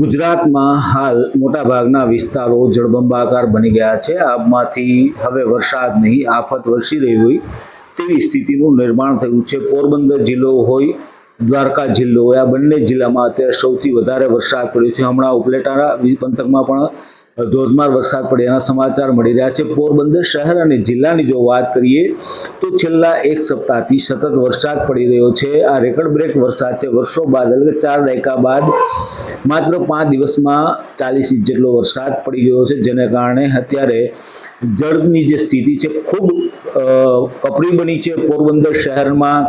ગુજરાતમાં હાલ મોટાભાગના વિસ્તારો જળબંબાકાર બની ગયા છે. આમાંથી હવે વરસાદ નહીં, આફત વરસી રહી હોય તેવી સ્થિતિનું નિર્માણ થયું છે. પોરબંદર જિલ્લો હોય, દ્વારકા જિલ્લો હોય, આ બંને જિલ્લામાં અત્યારે સૌથી વધારે વરસાદ પડ્યો છે. હમણાં ઉપલેટાના વીજ પંથકમાં પણ ધોધમાર વરસાદ પડે એના સમાચાર મળી રહ્યા છે. પોરબંદર શહેર અને જિલ્લાની જો વાત કરીએ, તો છેલ્લા એક સપ્તાહથી સતત વરસાદ પડી રહ્યો છે. આ રેકર્ડ બ્રેક વરસાદ છે. વર્ષો બાદ, એટલે ચાર દાયકા બાદ, માત્ર પાંચ દિવસમાં ચાલીસ ઇંચ જેટલો વરસાદ પડી ગયો છે, જેને કારણે અત્યારે જળની જે સ્થિતિ છે, ખૂબ કપરી બની છે. પોરબંદર શહેરમાં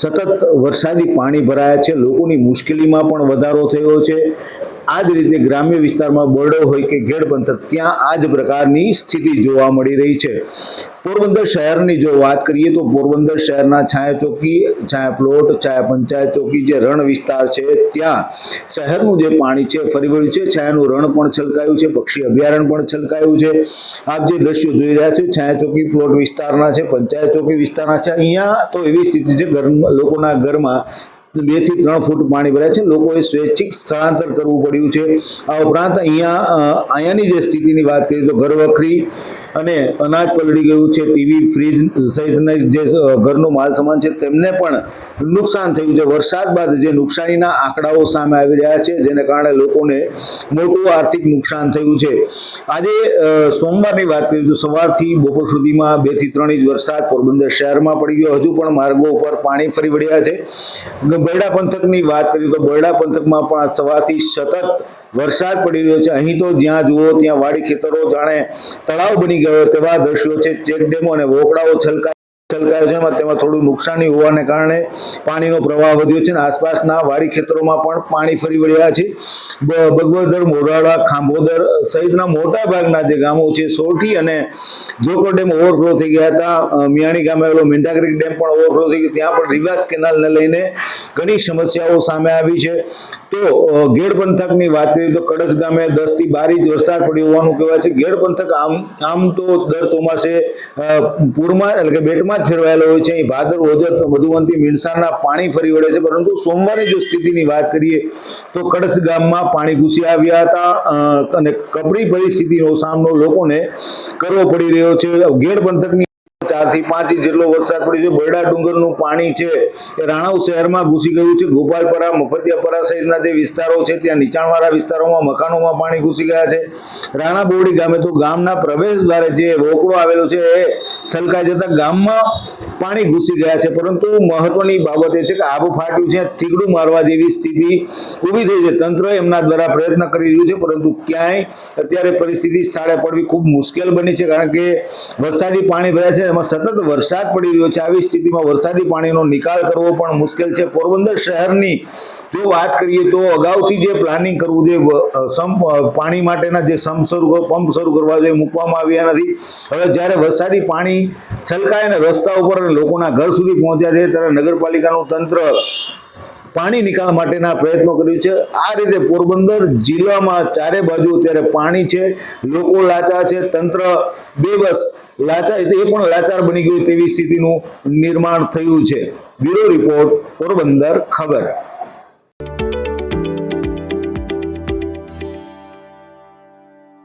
સતત વરસાદી પાણી ભરાયા છે. લોકોની મુશ્કેલીમાં પણ વધારો થયો છે. આ જ રીતે ગ્રામ્ય વિસ્તારમાં બરડો હોય કે ઘેડ પંથક ત્યાં આ જ પ્રકારની સ્થિતિ જોવા મળી રહી છે. પોરબંદર શહેરની જો વાત કરીએ તો પોરબંદર શહેરના છાયા ચોકી છાયા પ્લોટ છાયા પંચાયત ચોકી જે રણ વિસ્તાર છે, ત્યાં શહેરનું જે પાણી છે ફરી વળ્યું છે, છાયાનું રણ પણ છલકાયું છે, પક્ષી અભયારણ્ય પણ છલકાયું છે. આપ જે દ્રશ્યો જોઈ રહ્યા છો છાયા ચોકી પ્લોટ વિસ્તારના છે, પંચાયત ચોકી વિસ્તારના છે. અહીંયા તો એવી સ્થિતિ છે ઘર લોકોના ઘરમાં બેથી ત્રણ ફૂટ પાણી ભરાય છે. લોકોએ સ્વૈચ્છિક સ્થળાંતર કરવું પડ્યું છે. આ ઉપરાંત અહીંયા અહીંયાની જે સ્થિતિની વાત કરીએ તો ઘરવખરી અને અનાજ પલળી ગયું છે. ટીવી, ફ્રીજ સહિતના જે ઘરનો માલ સામાન છે તેમને પણ નુકસાન થયું છે. વરસાદ બાદ જે નુકસાનીના આંકડાઓ સામે આવી રહ્યા છે, જેને કારણે લોકોને મોટું આર્થિક નુકસાન થયું છે. આજે સોમવારની વાત કરીએ તો સવારથી બપોર સુધીમાં બેથી ત્રણ ઇંચ વરસાદ પોરબંદર શહેરમાં પડી ગયો. હજુ પણ માર્ગો ઉપર પાણી ફરી વળ્યા છે. બરડા પંથકની વાત કરીએ તો બરડા પંથકમાં પણ સવારથી સતત વરસાદ પડી રહ્યો છે. અહીં તો જ્યાં જુઓ ત્યાં વાડી ખેતરો જાણે તળાવ બની ગયો તેવા દ્રશ્યો છે. ચેક ડેમો અને વોકડાઓ છલકા થોડું નુકસાની હોવાને કારણે પાણીનો પ્રવાહ વધ્યો છે આસપાસના વાડી ખેતરોમાં પણ પાણી ફરી વળ્યા છે. બગવદર, મોરાળા, ખાંભોદર સહિતના મોટા ભાગના જે ગામો છે, સોરઠી અને જોકો ડેમ ઓવરફ્લો થઈ ગયા હતા. મિયાણી ગામે આવેલો મેંઢાક્રિક ડેમ પણ ઓવરફ્લો થઈ ગયો. ત્યાં પણ રિવાસ કેનાલને લઈને ઘણી સમસ્યાઓ સામે આવી છે. તો ઘેડ પંથકની વાત કરીએ તો કડસ ગામે દસથી બાર ઇંચ વરસાદ પડ્યો હોવાનું કહેવાય છે. ઘેડ પંથક આમ આમ તો દર ચોમાસે પૂરમાં એટલે કે બેટમાં જ ફેરવાયેલો હોય છે. અહીં ભાદર ઓજર મધુવંતી મીણસારના પાણી ફરી વળે છે. પરંતુ સોમવારે જો સ્થિતિની વાત કરીએ તો કડસ ગામમાં પાણી ઘૂસી આવ્યા હતા. અને કપરી પરિસ્થિતિનો સામનો લોકોને કરવો પડી રહ્યો છે. ઘેડ પંથકની ચારથી પાંચ જેટલો વરસાદ પડ્યો છે. બરડા ડુંગરનું પાણી છે એ રાણાવ શહેરમાં ઘૂસી ગયું છે. ગોપાલપરા, મફતિયાપરા સહિતના જે વિસ્તારો છે, ત્યાં નીચાણવાળા વિસ્તારોમાં મકાનોમાં પાણી ઘૂસી ગયા છે. રાણા બોરડી ગામે તો ગામના પ્રવેશ દ્વારે જે રોકડો આવેલો છે એ છલકાઈ જતા ગામમાં પાણી ઘૂસી ગયા છે. પરંતુ મહત્વની બાબત એ છે કે આબુ ફાટ્યું છે તીગડું મારવા જેવી સ્થિતિ ઊભી થઈ છે. તંત્ર એમના દ્વારા પ્રયત્ન કરી રહ્યું છે, પરંતુ ક્યાંય અત્યારે પરિસ્થિતિ સ્થળે પડવી ખૂબ મુશ્કેલ બની છે, કારણ કે વરસાદી પાણી ભર્યા છે. એમાં સતત વરસાદ પડી રહ્યો છે. આવી સ્થિતિમાં વરસાદી પાણીનો નિકાલ કરવો પણ મુશ્કેલ છે. પોરબંદર શહેરની જો વાત કરીએ તો અગાઉથી જે પ્લાનિંગ કરવું જોઈએ સંપ પાણી માટેના જે સંપ શરૂ પંપ શરૂ કરવા જોઈએ, મૂકવામાં આવ્યા નથી. હવે જ્યારે વરસાદી પાણી છલકાય ને રસ્તા ઉપર અને લોકોના ઘર સુધી પહોંચ્યા છે. ત્યારે નગરપાલિકાનું તંત્ર પાણી નિકાલ માટેના પ્રયત્નો કર્યું છે. આ રીતે પોરબંદર જિલ્લામાં ચારે બાજુ અત્યારે પાણી છે. લોકો લાચાર છે. તંત્ર બેબસ લાચાર, એ પણ લાચાર બની ગયું તેવી સ્થિતિનું નિર્માણ થયું છે. બ્યુરો રિપોર્ટ, પોરબંદર ખબર.